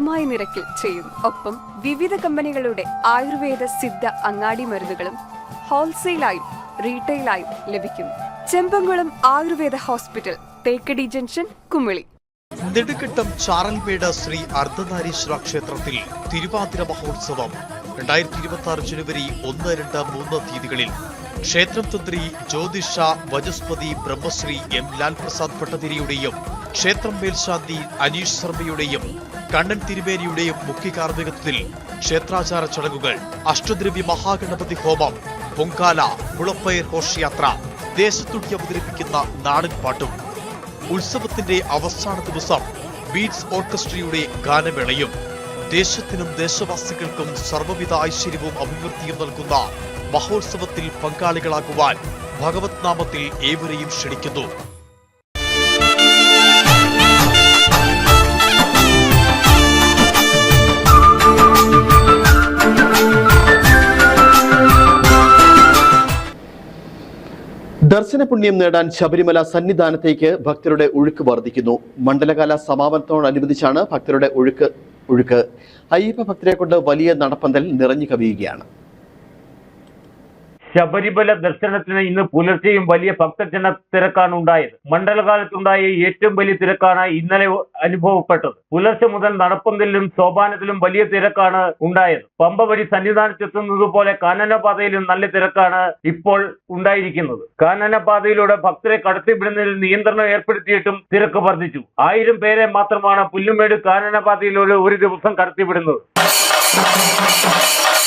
മിതമായ നിരക്കിൽ ചെയ്യുന്നു ഒപ്പം വിവിധ കമ്പനികളുടെ ആയുർവേദ സിദ്ധ അങ്ങാടി മരുന്നുകളും ഹോൾസെയിലായും റീറ്റെയിലായും ലഭിക്കും. Chembankulam Ayurveda hospital Thekkady junction Kumily. നെടുക്കെട്ടം Charalmedu Shri Ardhanarishvara ക്ഷേത്രത്തിൽ തിരുവാതിര മഹോത്സവം. രണ്ടായിരത്തി ഇരുപത്തി ആറ് ജനുവരി ഒന്ന് രണ്ട് മൂന്ന് തീയതികളിൽ ക്ഷേത്രം തന്ത്രി ജ്യോതിഷ വജസ്പതി ബ്രഹ്മശ്രീ എം ലാൽ പ്രസാദ് ഭട്ടതിരിയുടെയും ക്ഷേത്രം മേൽശാന്തി അനീഷ് ശർമ്മയുടെയും കണ്ണൻ തിരുമേനിയുടെയും മുഖ്യ കാർമ്മികത്വത്തിൽ ക്ഷേത്രാചാര ചടങ്ങുകൾ അഷ്ടദ്രവ്യ മഹാഗണപതി ഹോമം പൊങ്കാല മുളപ്പയർ ഘോഷയാത്ര ദേശത്തുടി അവതരിപ്പിക്കുന്ന നാടൻ പാട്ടും. ഉത്സവത്തിന്റെ അവസാന ദിവസം ബീറ്റ്സ് ഓർക്കസ്ട്രയുടെ ഗാനമേളയും ദേശത്തിനും ദേശവാസികൾക്കും സർവവിധ ഐശ്വര്യവും അഭിവൃദ്ധിയും നൽകുന്ന മഹോത്സവത്തിൽ പങ്കാളികളാകുവാൻ ഭഗവത് നാമത്തിൽ ഏവരെയും ക്ഷണിക്കുന്നു. ദർശന പുണ്യം നേടാൻ ശബരിമല സന്നിധാനത്തേക്ക് ഭക്തരുടെ ഒഴുക്ക് വർദ്ധിക്കുന്നു. മണ്ഡലകാല സമാപനത്തോടനുബന്ധിച്ചാണ് ഭക്തരുടെ ഒഴുക്ക് ഒഴുക്ക്. അയ്യപ്പ ഭക്തരെ കൊണ്ട് വലിയ നടപ്പന്തൽ നിറഞ്ഞു കവിയുകയാണ്. ശബരിമല ദർശനത്തിന് ഇന്ന് പുലർച്ചെയും വലിയ ഭക്തജന തിരക്കാണ് ഉണ്ടായത്. മണ്ഡലകാലത്തുണ്ടായ ഏറ്റവും വലിയ തിരക്കാണ് ഇന്നലെ അനുഭവപ്പെട്ടത്. പുലർച്ചെ മുതൽ നടപ്പന്തലിലും സോപാനത്തിലും വലിയ തിരക്കാണ് ഉണ്ടായത്. പമ്പ വഴി സന്നിധാനത്തെത്തുന്നത് പോലെ കാനനപാതയിലും നല്ല തിരക്കാണ് ഇപ്പോൾ ഉണ്ടായിരിക്കുന്നത്. കാനനപാതയിലൂടെ ഭക്തരെ കടത്തിവിടുന്നതിൽ നിയന്ത്രണം ഏർപ്പെടുത്തിയിട്ടും തിരക്ക് വർദ്ധിച്ചു. ആയിരം പേരെ മാത്രമാണ് പുല്ലുമേട് കാനനപാതയിലൂടെ ഒരു ദിവസം കടത്തിവിടുന്നത്.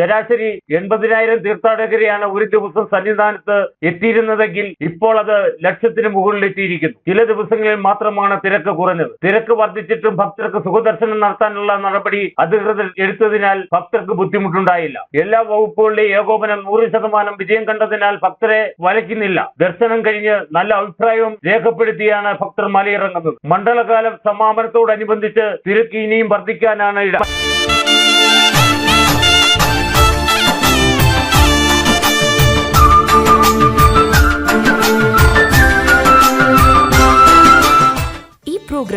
ശരാശരി എൺപതിനായിരം തീർത്ഥാടകരെയാണ് ഒരു ദിവസം സന്നിധാനത്ത് എത്തിയിരുന്നതെങ്കിൽ ഇപ്പോൾ അത് ലക്ഷത്തിന് മുകളിൽ എത്തിയിരിക്കുന്നു. ചില ദിവസങ്ങളിൽ മാത്രമാണ് തിരക്ക് കുറഞ്ഞത്. തിരക്ക് വർദ്ധിച്ചിട്ടും ഭക്തർക്ക് സുഖദർശനം നടത്താനുള്ള നടപടി അധികൃതർ എടുത്തതിനാൽ ഭക്തർക്ക് ബുദ്ധിമുട്ടുണ്ടായില്ല. എല്ലാ വകുപ്പുകളുടെയും ഏകോപനം നൂറ് ശതമാനം വിജയം കണ്ടതിനാൽ ഭക്തരെ വലയ്ക്കുന്നില്ല. ദർശനം കഴിഞ്ഞ് നല്ല അഭിപ്രായവും രേഖപ്പെടുത്തിയാണ് ഭക്തർ മലയിറങ്ങുന്നത്. മണ്ഡലകാലം സമാപനത്തോടനുബന്ധിച്ച് തിരക്ക് ഇനിയും വർദ്ധിക്കാനാണ് ഇട